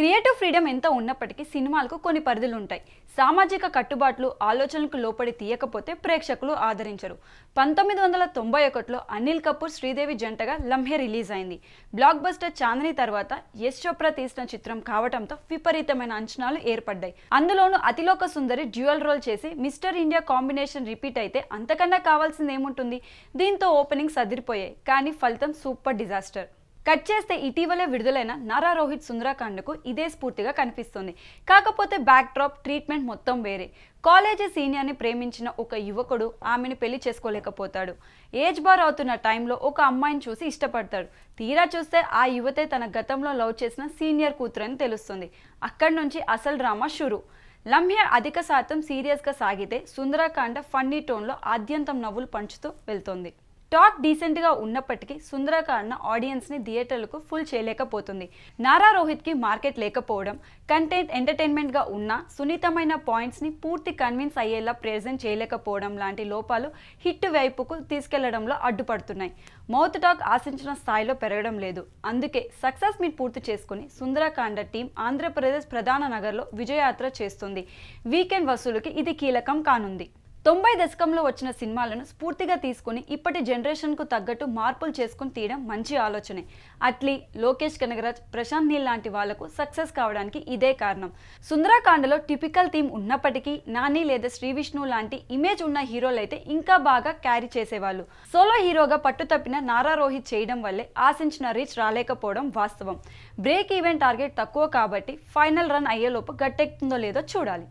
Creative freedom ఎంత ఉన్నప్పటికీ సినిమాలకు కొన్ని పరిధులు ఉంటాయి సామాజిక కట్టుబాట్లు ఆలోచనలకు లోపడి తీయకపోతే ప్రేక్షకులు ఆదరించరు. పంతొమ్మిది వందల తొంభై ఒకటిలో అనిల్ కపూర్ శ్రీదేవి జంటగా లంహే రిలీజ్ అయింది. బ్లాక్ బస్టర్ చాందని తర్వాత యశ్ చోప్రా తీసిన చిత్రం కావడంతో విపరీతమైన అంచనాలు ఏర్పడ్డాయి. అందులోనూ అతిలోక సుందరి డ్యూయల్ రోల్ చేసి మిస్టర్ ఇండియా కాంబినేషన్ రిపీట్ అయితే అంతకన్నా కావాల్సింది ఏముంటుంది దీంతో ఓపెనింగ్స్ అదిరిపోయాయి. కానీ ఫలితం సూపర్ డిజాస్టర్. కట్ చేస్తే ఇటీవలే విడుదలైన నారా రోహిత్ సుందరాకాండకు ఇదే స్ఫూర్తిగా కనిపిస్తుంది. కాకపోతే బ్యాక్ డ్రాప్ ట్రీట్మెంట్ మొత్తం వేరే. కాలేజీ సీనియర్ని ప్రేమించిన ఒక యువకుడు ఆమెను పెళ్ళి చేసుకోలేకపోతాడు. ఏజ్ బార్ అవుతున్న టైంలో ఒక అమ్మాయిని చూసి ఇష్టపడతాడు. తీరా చూస్తే ఆ యువతే తన గతంలో లవ్ చేసిన సీనియర్ కూతురు అని తెలుస్తుంది. అక్కడి నుంచి అసలు డ్రామా షురు. లమ్య అధిక శాతం సీరియస్గా సాగితే సుందరాకాండ ఫన్నీ టోన్లో ఆద్యంతం నవ్వులు పంచుతూ వెళ్తోంది. టాక్ డీసెంట్గా ఉన్నప్పటికీ సుందరకాండ ఆడియన్స్ని థియేటర్లకు ఫుల్ చేయలేకపోతుంది. నారా రోహిత్కి మార్కెట్ లేకపోవడం కంటెంట్ ఎంటర్టైన్మెంట్గా ఉన్న సున్నితమైన పాయింట్స్ని పూర్తి కన్విన్స్ అయ్యేలా ప్రెజెంట్ చేయలేకపోవడం లాంటి లోపాలు హిట్ వైపుకు తీసుకెళ్ళడంలో అడ్డుపడుతున్నాయి. మౌత్ టాక్ ఆశించిన స్థాయిలో పెరగడం లేదు. అందుకే సక్సెస్ మీట్ పూర్తి చేసుకుని సుందరకాండ టీం ఆంధ్రప్రదేశ్ ప్రధాన నగర్లో విజయయాత్ర చేస్తుంది. వీకెండ్ వసూలుకి ఇది కీలకం కానుంది. తొంభై దశకంలో వచ్చిన సినిమాలను స్ఫూర్తిగా తీసుకుని ఇప్పటి జనరేషన్కు తగ్గట్టు మార్పులు చేసుకుని తీయడం మంచి ఆలోచనే. అట్లీ లోకేష్ కనగరాజ్ ప్రశాంత్ నీల్ లాంటి వాళ్ళకు సక్సెస్ కావడానికి ఇదే కారణం. సుందరాకాండలో టిపికల్ థీమ్ ఉన్నప్పటికీ నాని లేదా శ్రీ విష్ణు లాంటి ఇమేజ్ ఉన్న హీరోలు అయితే ఇంకా బాగా క్యారీ చేసేవాళ్ళు. సోలో హీరోగా పట్టుతప్పిన నారా రోహిత్ చేయడం వల్లే ఆశించిన రీచ్ రాలేకపోవడం వాస్తవం. బ్రేక్ ఈవెంట్ టార్గెట్ తక్కువ కాబట్టి ఫైనల్ రన్ అయ్యేలోపు గట్టెక్కుతుందో లేదో చూడాలి.